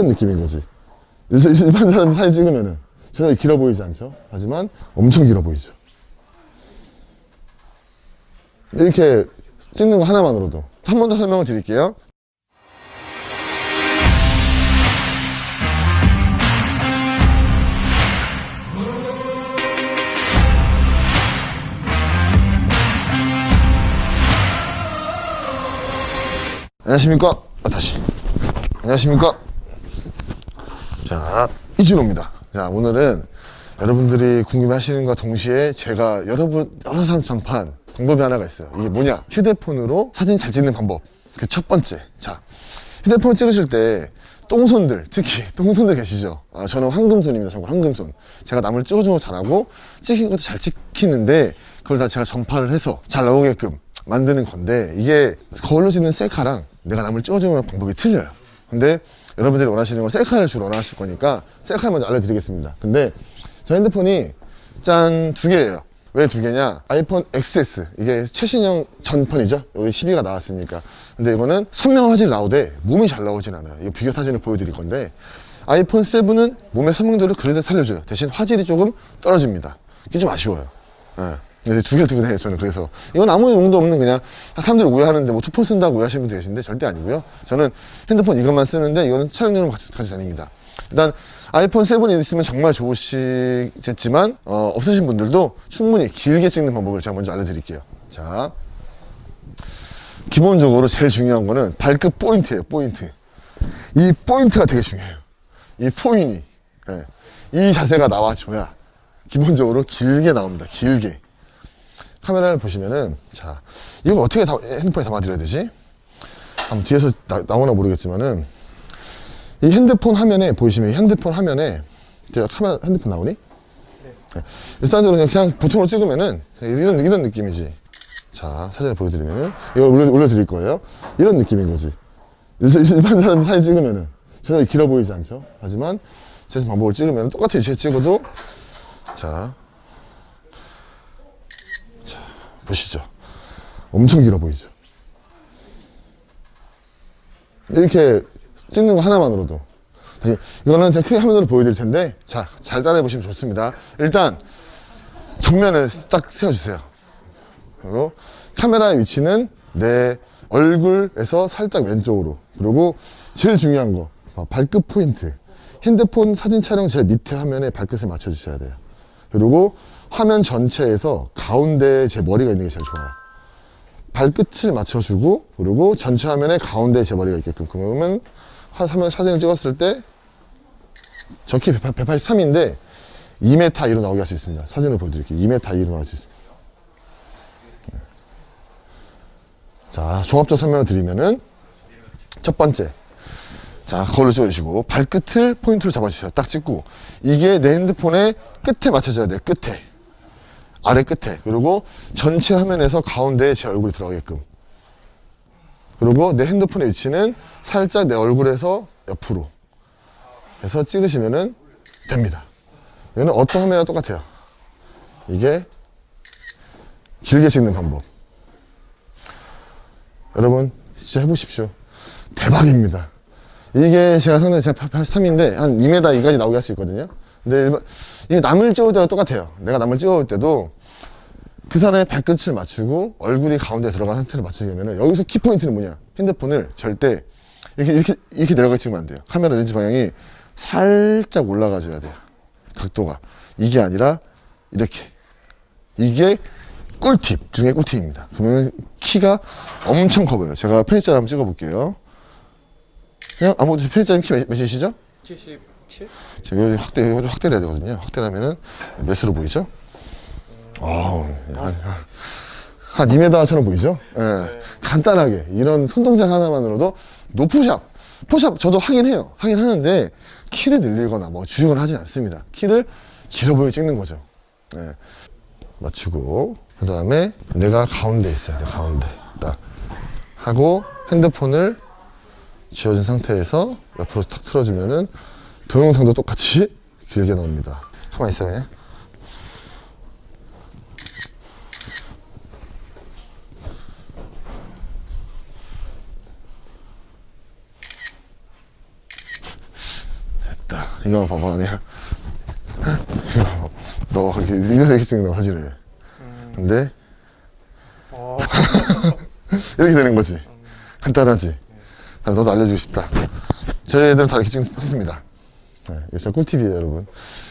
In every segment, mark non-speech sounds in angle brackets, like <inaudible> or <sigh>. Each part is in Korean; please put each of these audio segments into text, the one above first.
이런 느낌인 거지. 일- 일반 사람 사진 찍으면은 전혀 길어 보이지 않죠? 하지만 엄청 길어 보이죠. 이렇게 찍는 거 하나만으로도 한 번 더 설명을 드릴게요. 안녕하십니까? 아, 다시. 안녕하십니까? 자, 이준호입니다. 자, 오늘은 여러분들이 궁금해 하시는 것과 동시에 제가 여러분, 여러 사람 전판 방법이 하나가 있어요. 이게 뭐냐? 휴대폰으로 사진 잘 찍는 방법. 그 첫 번째. 자, 휴대폰 찍으실 때 똥손들, 특히 <laughs> 똥손들 계시죠? 아, 저는 황금손입니다. 참고로 황금손. 제가 남을 찍어주는 거 잘하고 찍힌 것도 잘 찍히는데 그걸 다 제가 전파를 해서 잘 나오게끔 만드는 건데 이게 거울로 찍는 셀카랑 내가 남을 찍어주는 방법이 틀려요. 근데 여러분들이 원하시는 건 셀카를 주로 원하실 거니까 셀카를 먼저 알려드리겠습니다. 근데 저 핸드폰이 짠 두 개예요. 왜 두 개냐? 아이폰 XS 이게 최신형 전판이죠. 여기 12가 나왔으니까. 근데 이거는 선명한 화질 나오되 몸이 잘 나오진 않아요. 이거 비교 사진을 보여드릴 건데 아이폰 7은 몸의 선명도를 그래도 살려줘요. 대신 화질이 조금 떨어집니다. 이게 좀 아쉬워요. 예. 그래서 두 개를 두긴 해요, 저는. 그래서. 이건 아무 용도 없는 그냥, 사람들이 오해하는데 뭐 투폰 쓴다고 오해하시는 분들 계신데 절대 아니고요. 저는 핸드폰 이것만 쓰는데 이거는 촬영용으로 가지고, 다닙니다. 일단, 아이폰 7이 있으면 정말 좋으시겠지만, 어, 없으신 분들도 충분히 길게 찍는 방법을 제가 먼저 알려드릴게요. 자. 기본적으로 제일 중요한 거는 발끝 포인트예요, 포인트. 이 포인트가 되게 중요해요. 이 포인이. 예. 이 자세가 나와줘야 기본적으로 길게 나옵니다. 길게. 카메라를 보시면은, 자, 이걸 어떻게 다, 핸드폰에 담아드려야 되지? 한번 뒤에서 나, 나오나 모르겠지만은, 이 핸드폰 화면에, 보이시면 이 핸드폰 화면에, 제가 카메라, 핸드폰 나오니? 네. 일단적으로 그냥, 그냥 보통으로 찍으면은, 이런, 이런 느낌이지. 자, 사진을 보여드리면은, 이걸 올려, 올려드릴 거예요. 이런 느낌인 거지. 일- 일반 사람 사진 찍으면은, 전혀 길어 보이지 않죠? 하지만, 제 방법을 찍으면 똑같이 제 찍어도, 자, 보시죠. 엄청 길어 보이죠. 이렇게 찍는 거 하나만으로도. 이거는 제가 크게 화면으로 보여드릴 텐데, 자, 잘 따라해 보시면 좋습니다. 일단, 정면을 딱 세워주세요. 그리고 카메라의 위치는 내 얼굴에서 살짝 왼쪽으로. 그리고 제일 중요한 거, 봐, 발끝 포인트. 핸드폰 사진 촬영 제일 밑에 화면에 발끝을 맞춰주셔야 돼요. 그리고 화면 전체에서 가운데에 제 머리가 있는 게 제일 좋아요. 발끝을 맞춰주고, 그리고 전체 화면에 가운데에 제 머리가 있게끔. 그러면 화- 화면 사진을 찍었을 때, 정확히 183인데, 2m 2로 나오게 할 수 있습니다. 사진을 보여드릴게요. 2m 2로 나올 수 있습니다. 네. 자, 종합적 설명을 드리면은, 첫 번째. 자, 거울을 찍어주시고, 발끝을 포인트로 잡아주셔요. 딱 찍고, 이게 내 핸드폰의 끝에 맞춰져야 돼요. 끝에. 아래 끝에. 그리고 전체 화면에서 가운데에 제 얼굴이 들어가게끔. 그리고 내 핸드폰의 위치는 살짝 내 얼굴에서 옆으로 해서 찍으시면은 됩니다. 이거는 어떤 화면이나 똑같아요. 이게 길게 찍는 방법. 여러분, 진짜 해보십시오. 대박입니다. 이게 제가 상당히 제가 83인데 한 2m 2까지 나오게 할 수 있거든요. 근데 이게 남을 찍을 때랑 똑같아요. 내가 남을 찍어올 때도 그 사람의 발끝을 맞추고 얼굴이 가운데 들어간 상태를 맞추려면은 여기서 키포인트는 뭐냐? 핸드폰을 절대 이렇게, 이렇게, 이렇게 내려가 찍으면 안 돼요. 카메라 렌즈 방향이 살짝 올라가 줘야 돼요. 각도가. 이게 아니라 이렇게. 이게 꿀팁 중에 꿀팁입니다. 그러면 키가 엄청 커 보여요. 제가 편집자를 한번 찍어 볼게요. 그냥 아무것도 편집자님 키 몇- 몇이시죠? 77? 지금 여기 확대, 여기 확대를 해야 되거든요. 확대를 하면은 몇으로 보이죠? 어우, 한, 한 2m처럼 보이죠? 예. 간단하게. 이런 손동작 하나만으로도 노포샵. 포샵 저도 하긴 해요. 하긴 하는데 키를 늘리거나 뭐 줄이거나 하진 않습니다. 키를 길어 보여 찍는 거죠. 예. 맞추고, 그 다음에 내가 가운데 있어야 돼, 가운데. 딱. 하고 핸드폰을 지워진 상태에서 옆으로 탁 틀어주면은 동영상도 똑같이 길게 나옵니다. 가만히 있어요, 그냥. 됐다. 이거 봐봐. 이거, <laughs> 너, 이렇게, 이거 되게 찍는 거, 사진을. 근데, 어, <laughs> 이렇게 되는 거지. 간단하지. 아, 너도 알려주고 싶다. 저희들은 다 이렇게 찍, 찍습니다. 네, 진짜 꿀팁이에요, 여러분.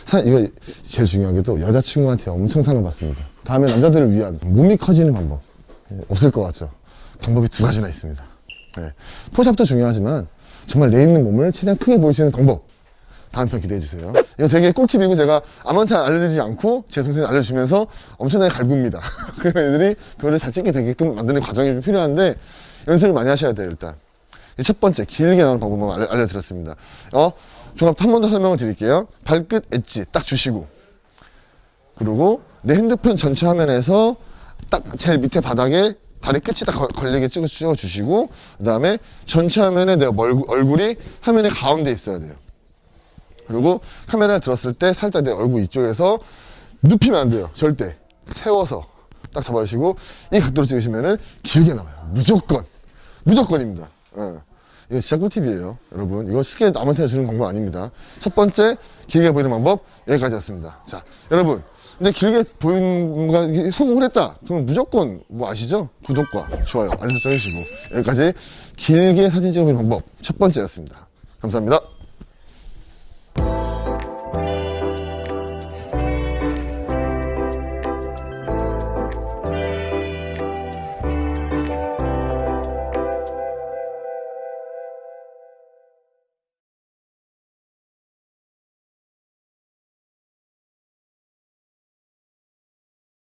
사, 이거 제일 중요한 게 또 여자친구한테 엄청 사랑받습니다. 다음에 남자들을 위한 몸이 커지는 방법. 예, 없을 것 같죠? 방법이 두 가지나 있습니다. 네, 포샵도 중요하지만 정말 내 있는 몸을 최대한 크게 보이시는 방법. 다음 편 기대해 주세요. 이거 되게 꿀팁이고 제가 아무한테 알려드리지 않고 제 동생이 알려주면서 엄청나게 갈굽니다. <laughs> 그런 애들이 그거를 잘 찍게 되게끔 만드는 과정이 좀 필요한데 연습을 많이 하셔야 돼요, 일단. 이첫 번째, 길게 나오는 방법만 알려, 알려드렸습니다. 어, 종합 한 번 더 설명을 드릴게요. 발끝 엣지 딱 주시고, 그리고 내 핸드폰 전체 화면에서 딱 제일 밑에 바닥에 다리 끝이 딱 걸- 걸리게 찍어, 주시고, 그 다음에 전체 화면에 내 얼굴, 얼굴이 화면의 가운데 있어야 돼요. 그리고 카메라를 들었을 때 살짝 내 얼굴 이쪽에서 눕히면 안 돼요. 절대. 세워서 딱 잡아주시고, 이 각도로 찍으시면은 길게 나와요. 무조건. 무조건입니다. 어. 이거 진짜 꿀팁이에요. 여러분. 이거 쉽게 남한테 주는 방법 아닙니다. 첫 번째, 길게 보이는 방법, 여기까지였습니다. 자, 여러분. 근데 길게 보이는 성공을 했다. 그러면 무조건 뭐 아시죠? 구독과 좋아요, 알림 설정 해주시고 여기까지 길게 사진 찍어보는 방법 첫 번째였습니다. 감사합니다.